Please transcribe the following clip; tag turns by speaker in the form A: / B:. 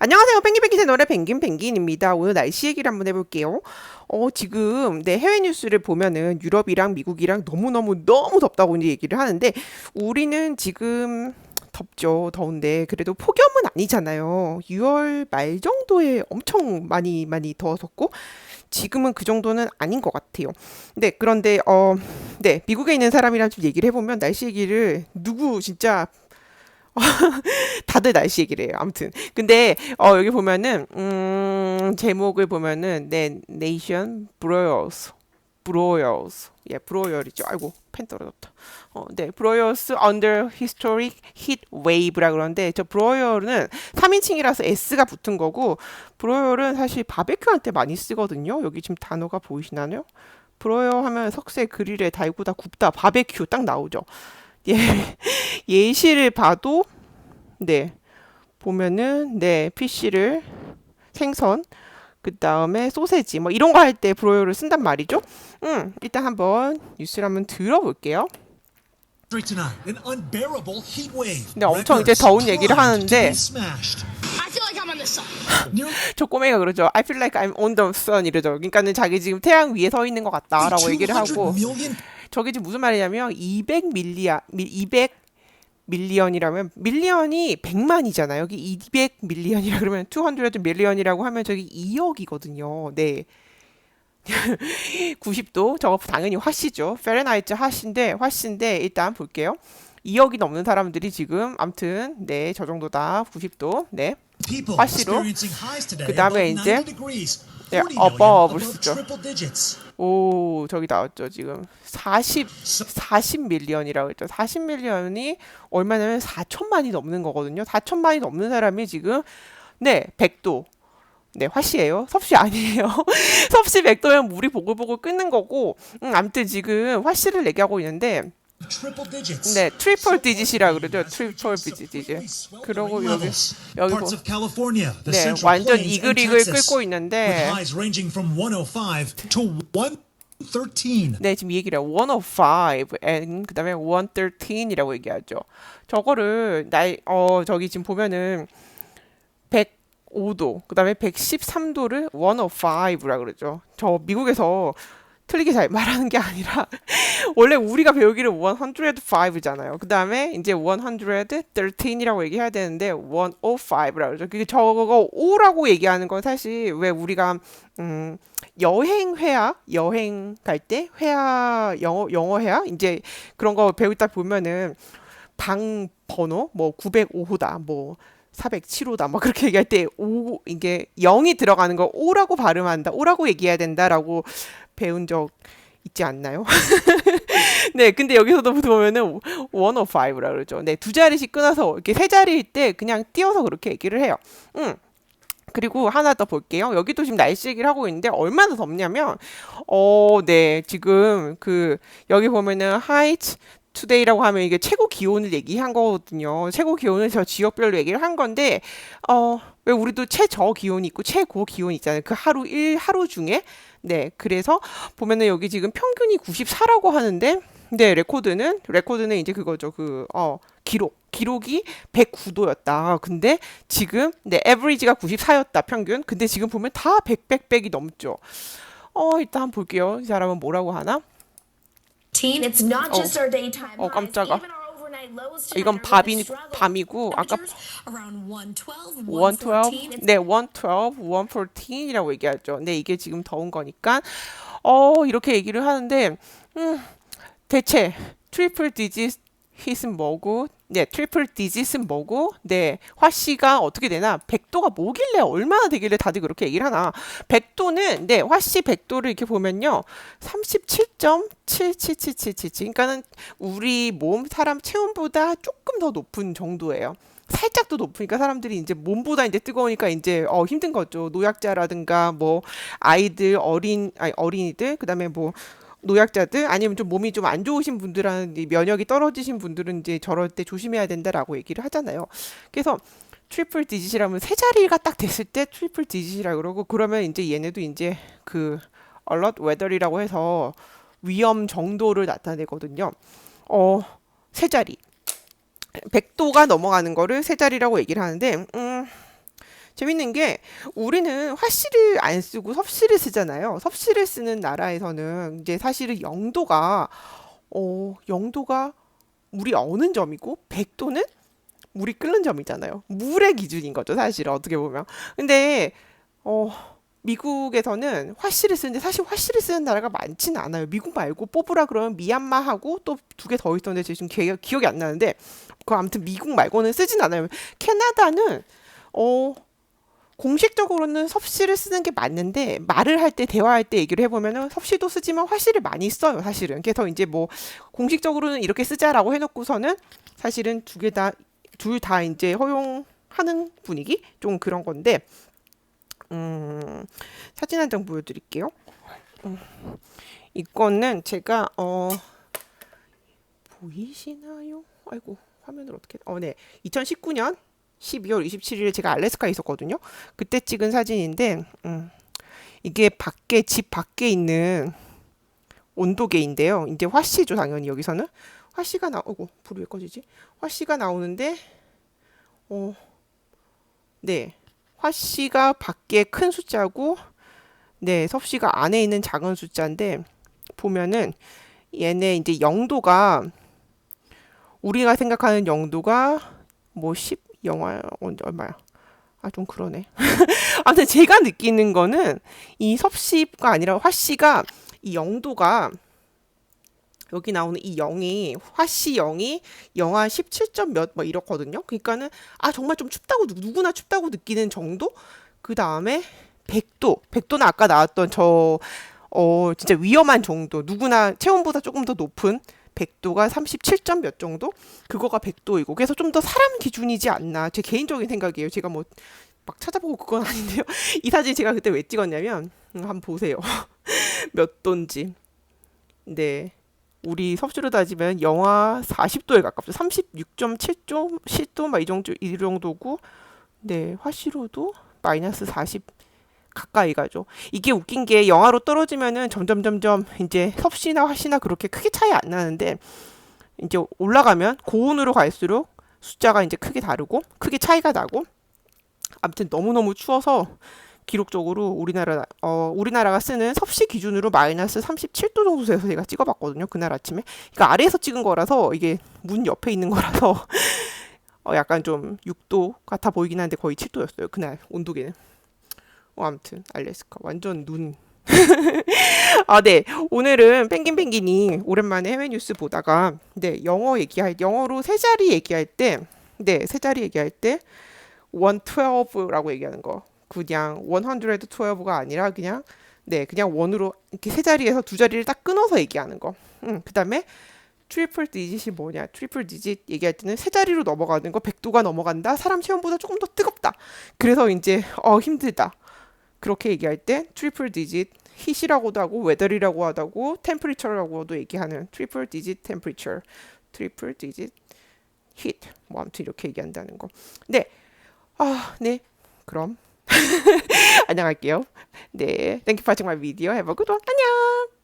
A: 안녕하세요. 펭귄펭귄 채널의 펭귄 펭귄입니다. 오늘 날씨 얘기를 한번 해볼게요. 어, 지금 네, 해외 뉴스를 보면은 유럽이랑 미국이랑 너무너무 너무 덥다고 이제 얘기를 하는데 우리는 지금 덥죠. 더운데 그래도 폭염은 아니잖아요. 6월 말 정도에 엄청 많이 많이 더웠었고 지금은 그 정도는 아닌 것 같아요. 네, 그런데 어, 네, 미국에 있는 사람이랑 좀 얘기를 해보면 날씨 얘기를 누구 진짜 다들 날씨 얘기를 해요. 아무튼. 근데 어 여기 보면은 음 제목을 보면은 네 네이션 브로어스 브로어스 예 브로어리죠. 아이고 펜 떨어졌다. 어, 네 브로어스 under historic heat wave라 그러는데 저 브로어는 3인칭이라서 s가 붙은 거고 브로어는 사실 바베큐 할 때 많이 쓰거든요. 여기 지금 단어가 보이시나요? 브로어 하면 석쇠 그릴에 달구다 굽다 바베큐 딱 나오죠. 예, 예시를 봐도 네 보면은 네 피쉬를 생선 그 다음에 소세지 뭐 이런 거 할 때 브로이어를 쓴단 말이죠. 음 일단 한번 뉴스를 한번 들어볼게요.
B: 근데 엄청 이제 더운 얘기를 하는데
A: 저 꼬맹이가 그러죠. I feel like I'm on the sun 이러죠. 그러니까는 자기 지금 태양 위에 서 있는 것 같다라고 얘기를 하고 저게 지금 무슨 말이냐면 200 밀리아 200 밀리언이라면 밀리언이 100만이잖아요. 여기 200 밀리언이라 그러면 200 밀리언이라고 하면 저기 2억이거든요. 네. 90도 저거 당연히 화씨죠. 페렌하이트 화씨인데 화씨인데 일단 볼게요. 2억이 넘는 사람들이 지금 암튼 네 저 정도다 90도 네
B: 화씨로?
A: 그 다음에 이제 네, above를 쓰죠. 오 저기 나왔죠 지금. 40 40 밀리언이라고 했죠. 40 밀리언이 얼마냐면 4천만이 넘는 거거든요. 4천만이 넘는 사람이 지금 네 100도. 네 화씨예요. 섭씨 아니에요. 섭씨 100도면 물이 보글보글 끓는 거고 음, 아무튼 지금 화씨를 얘기하고 있는데 네, 트리플 디짓이라 그러죠. 트리플 디짓. 그러고 여기 여기 보 네, 완전 이글이글 끓고 있는데 네, 지금 이 얘기를 105 and 그다음에 113이라고 얘기하죠. 저거를 날어 저기 지금 보면은 105도, 그다음에 113도를 105라 그러죠. 저 미국에서 틀리게 잘 말하는 게 아니라 원래 우리가 배우기를 105잖아요. 그 다음에 이제 113이라고 얘기해야 되는데 105라고 그러죠. 그게 저거 5라고 얘기하는 건 사실 왜 우리가 음 여행 회화 여행 갈 때 회화 영어 영어 회화 이제 그런 거때 보면은 방 번호 뭐 905호다 뭐 407호다 막 그렇게 얘기할 때 오 이게 0이 들어가는 거 오라고 발음한다 오라고 얘기해야 된다라고 배운 적 있지 않나요? 네, 근데 여기서도 보면은 105라 그러죠. 네, 두 자리씩 끊어서 이렇게 세 자리일 때 그냥 띄어서 그렇게 얘기를 해요. 음. 그리고 하나 더 볼게요. 여기도 지금 날씨 얘기를 하고 있는데 얼마나 덥냐면 어, 네. 지금 그 여기 보면은 하이트 투데이라고 하면 이게 최고 기온을 얘기한 거거든요. 최고 기온을 저 지역별로 얘기를 한 건데 어, 왜 우리도 최저 기온이 있고 최고 기온이 있잖아요. 그 하루 일 하루 중에 네, 그래서 보면은 여기 지금 평균이 94라고 하는데 네, 레코드는 레코드는 이제 그거죠. 그 어, 기록. 기록이 109도였다. 근데 지금 네, 에버리지가 94였다. 평균. 근데 지금 보면 다 100, 100, 100이 넘죠. 어, 일단 볼게요. 이 사람은 뭐라고 하나?
C: Teen, it's not just our daytime
A: 어. 깜짝아. 이건 밤이. 밤이고 아까
C: Temperatures around 112,
A: 112,
C: 114. It's
A: 네, 112, 114이라고 얘기하죠. 네, 이게 지금 더운 거니까 어 이렇게 얘기를 하는데 음, 대체 트리플 디짓 hit은 뭐고, 네, 트리플 디짓은 뭐고, 네, 화씨가 어떻게 되나, 100도가 뭐길래 얼마나 되길래 다들 그렇게 얘기를 하나. 100도는, 네, 화씨 100도를 이렇게 보면요, 37.77777. 그러니까는 우리 몸, 사람 체온보다 조금 더 높은 정도예요. 살짝 더 높으니까 사람들이 이제 몸보다 이제 뜨거우니까 이제 어 힘든 거죠. 노약자라든가 뭐 아이들 어린 아니 어린이들 그다음에 뭐 노약자들 아니면 좀 몸이 좀 안 좋으신 분들은 이 면역이 떨어지신 분들은 이제 저럴 때 조심해야 된다라고 얘기를 하잖아요. 그래서 트리플 디짓이라면 세 자리가 딱 됐을 때 트리플 디짓이라 그러고 그러면 이제 얘네도 이제 그 alert weather이라고 해서 위험 정도를 나타내거든요. 어, 세 자리. 100도가 넘어가는 거를 세 자리라고 얘기를 하는데 음 재밌는 게 우리는 화씨를 안 쓰고 섭씨를 쓰잖아요. 섭씨를 쓰는 나라에서는 이제 사실은 영도가 어, 영도가 물이 어는 점이고 백도는 물이 끓는 점이잖아요. 물의 기준인 거죠, 사실 어떻게 보면. 근데 어 미국에서는 화씨를 쓰는데 사실 화씨를 쓰는 나라가 많지는 않아요. 미국 말고 뽑으라 그러면 미얀마하고 또 두 개 더 있었는데 지금 기억, 기억이 안 나는데 그 아무튼 미국 말고는 쓰진 않아요. 캐나다는 어 공식적으로는 섭씨를 쓰는 게 맞는데 말을 할 때 대화할 때 얘기를 해보면은 섭씨도 쓰지만 화씨를 많이 써요 사실은. 그래서 이제 뭐 공식적으로는 이렇게 쓰자라고 해놓고서는 사실은 두 개 다 둘다 이제 허용하는 분위기? 좀 그런 건데 음 사진 한 장 보여드릴게요. 음, 이거는 제가 어 보이시나요? 아이고 화면을 어떻게 어네. 2019년 12월 27일에 제가 알래스카에 있었거든요. 그때 찍은 사진인데, 음, 이게 밖에, 집 밖에 있는 온도계인데요. 이제 화씨죠, 당연히 여기서는. 화씨가 나오고, 불이 왜 꺼지지? 화씨가 나오는데, 어, 네. 화씨가 밖에 큰 숫자고, 네, 섭씨가 안에 있는 작은 숫자인데, 보면은, 얘네 이제 영도가, 우리가 생각하는 영도가, 뭐, 10, 영화 얼마야? 아 좀 그러네. 아무튼 제가 느끼는 거는 이 섭씨가 아니라 화씨가 이 영도가 여기 나오는 이 0이 화씨 0이 영하 17점 몇 뭐 이렇거든요. 그러니까는 아 정말 좀 춥다고 누- 누구나 춥다고 느끼는 정도. 그 다음에 100도. 100도는 아까 나왔던 저 어, 진짜 위험한 정도. 누구나 체온보다 조금 더 높은 100도가 37점 몇 정도? 그거가 100도이고. 그래서 좀 더 사람 기준이지 않나. 제 개인적인 생각이에요. 제가 뭐 막 찾아보고 그건 아닌데요. 이 사진 제가 그때 왜 찍었냐면 음, 한번 보세요. 몇 도인지. 네. 우리 섭씨로 따지면 영하 40도에 가깝죠. 36.7도, 10도 막 이 정도 이 정도고. 네, 화씨로도 마이너스 40 가까이 가죠. 이게 웃긴 게 영하로 떨어지면은 점점 점점 이제 섭씨나 화씨나 그렇게 크게 차이 안 나는데 이제 올라가면 고온으로 갈수록 숫자가 이제 크게 다르고 크게 차이가 나고 아무튼 너무너무 추워서 기록적으로 우리나라 어 우리나라가 쓰는 섭씨 기준으로 마이너스 37도 정도 돼서 제가 찍어봤거든요 그날 아침에 이거 아래에서 찍은 거라서 이게 문 옆에 있는 거라서 어 약간 좀 6도 같아 보이긴 한데 거의 7도였어요 그날 온도계는 어, 아무튼 알래스카 완전 눈. 아, 네. 오늘은 펭귄 펭귄이 오랜만에 해외 뉴스 보다가 네, 영어 얘기할 영어로 세 자리 얘기할 때 네, 세 자리 얘기할 때 112라고 얘기하는 거. 그냥 112가 아니라 그냥 네, 그냥 원으로 이렇게 세 자리에서 두 자리를 딱 끊어서 얘기하는 거. 음, 그다음에 트리플 디짓이 뭐냐? 트리플 디짓 얘기할 때는 세 자리로 넘어가는 거 100도가 넘어간다. 사람 체온보다 조금 더 뜨겁다. 그래서 이제 어 힘들다. 그렇게 얘기할 때 트리플 디짓 hit이라고도 하고 weather이라고 하다고 temperature라고도 얘기하는 트리플 디짓 temperature, 트리플 디짓 hit 뭐 아무튼 이렇게 얘기한다는 거. 네, 아, 네, 그럼 안녕할게요. 네, thank you for watching my video. Have a good one. 안녕.